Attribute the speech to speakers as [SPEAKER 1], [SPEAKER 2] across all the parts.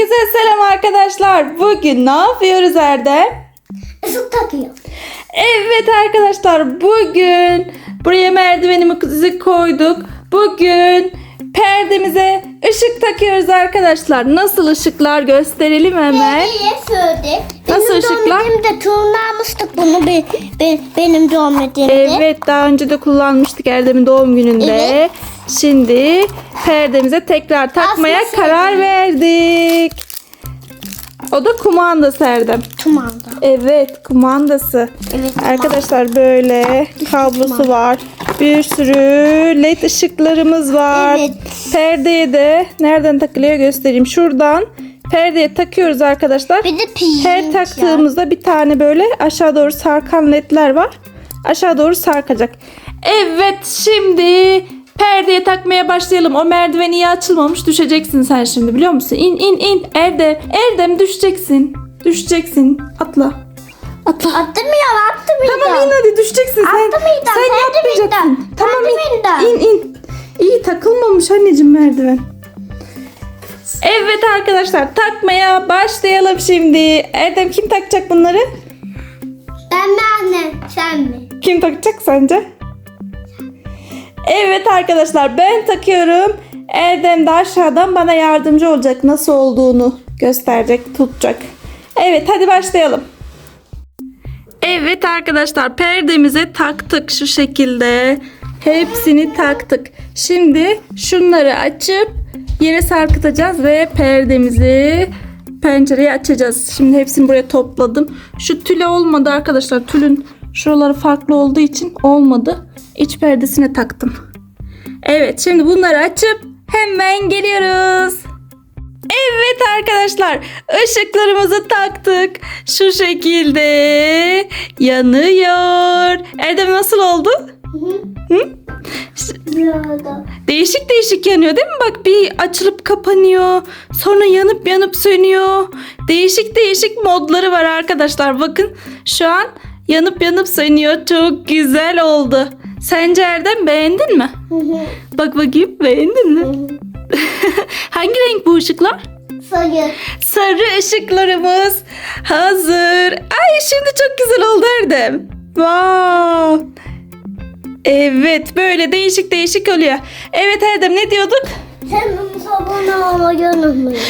[SPEAKER 1] Herkese selam arkadaşlar. Bugün ne yapıyoruz Erdem?
[SPEAKER 2] Işık takıyor.
[SPEAKER 1] Evet arkadaşlar bugün buraya merdivenimizi koyduk. Bugün perdemize ışık takıyoruz arkadaşlar. Nasıl ışıklar gösterelim hemen.
[SPEAKER 2] Nereye söyledi?
[SPEAKER 1] Nasıl
[SPEAKER 2] benim
[SPEAKER 1] ışıklar?
[SPEAKER 2] Benim de turnamıştık bunu be, be- benim doğum günümde.
[SPEAKER 1] Evet daha önce de kullanmıştık Erdem'in doğum gününde.
[SPEAKER 2] Evet.
[SPEAKER 1] Şimdi perdemize tekrar takmaya
[SPEAKER 2] Aslında
[SPEAKER 1] karar
[SPEAKER 2] sevdim.
[SPEAKER 1] verdik. O da kumandası Erdem.
[SPEAKER 2] Tumanda.
[SPEAKER 1] Evet kumandası.
[SPEAKER 2] Evet.
[SPEAKER 1] Arkadaşlar böyle kablosu var. Bir sürü led ışıklarımız var.
[SPEAKER 2] Evet.
[SPEAKER 1] Perdeye de nereden takılıyor göstereyim. Şuradan perdeye takıyoruz arkadaşlar.
[SPEAKER 2] Bir de
[SPEAKER 1] Her taktığımızda bir tane böyle aşağı doğru sarkan ledler var. Aşağı doğru sarkacak. Evet şimdi perdeye takmaya başlayalım. O merdiven iyi açılmamış düşeceksin sen şimdi biliyor musun? İn in in Erdem. Erdem düşeceksin. Düşeceksin. Atla. Atla.
[SPEAKER 2] Attırmıyor attırmıyor.
[SPEAKER 1] Tamam in hadi düşeceksin sen.
[SPEAKER 2] Attım inden,
[SPEAKER 1] sen yapmayacaksın. Tamam in. in in. İyi takılmamış anneciğim merdiven. Evet arkadaşlar takmaya başlayalım şimdi. Erdem kim takacak bunları?
[SPEAKER 2] Ben mi annem sen mi?
[SPEAKER 1] Kim takacak sence? Evet arkadaşlar ben takıyorum. Erdem de aşağıdan bana yardımcı olacak. Nasıl olduğunu gösterecek, tutacak. Evet hadi başlayalım. Evet arkadaşlar perdemize taktık şu şekilde. Hepsini taktık. Şimdi şunları açıp yere sarkıtacağız ve perdemizi pencereyi açacağız. Şimdi hepsini buraya topladım. Şu tüle olmadı arkadaşlar. Tülün şuraları farklı olduğu için olmadı. İç perdesine taktım. Evet şimdi bunları açıp hemen geliyoruz. Evet arkadaşlar ışıklarımızı taktık. Şu şekilde yanıyor. Erdem nasıl oldu? Hı? Değişik değişik yanıyor değil mi? Bak bir açılıp kapanıyor. Sonra yanıp yanıp sönüyor. Değişik değişik modları var arkadaşlar. Bakın şu an yanıp yanıp sönüyor. Çok güzel oldu. Sence Erdem beğendin mi? Bak bakayım beğendin mi? Hangi renk bu ışıklar?
[SPEAKER 2] Sayı.
[SPEAKER 1] Sarı ışıklarımız hazır. Ay şimdi çok güzel oldu Erdem. Wow. Evet böyle değişik değişik oluyor. Evet Erdem ne diyorduk?
[SPEAKER 2] Kanalımıza abone olmayı unutmayın.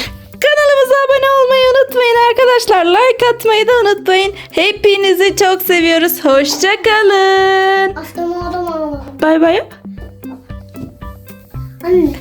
[SPEAKER 1] Kanalımıza abone olmayı unutmayın arkadaşlar. Like atmayı da unutmayın. Hepinizi çok seviyoruz. Hoşçakalın.
[SPEAKER 2] Aslında adam.
[SPEAKER 1] Bay bay yap.
[SPEAKER 2] Anne.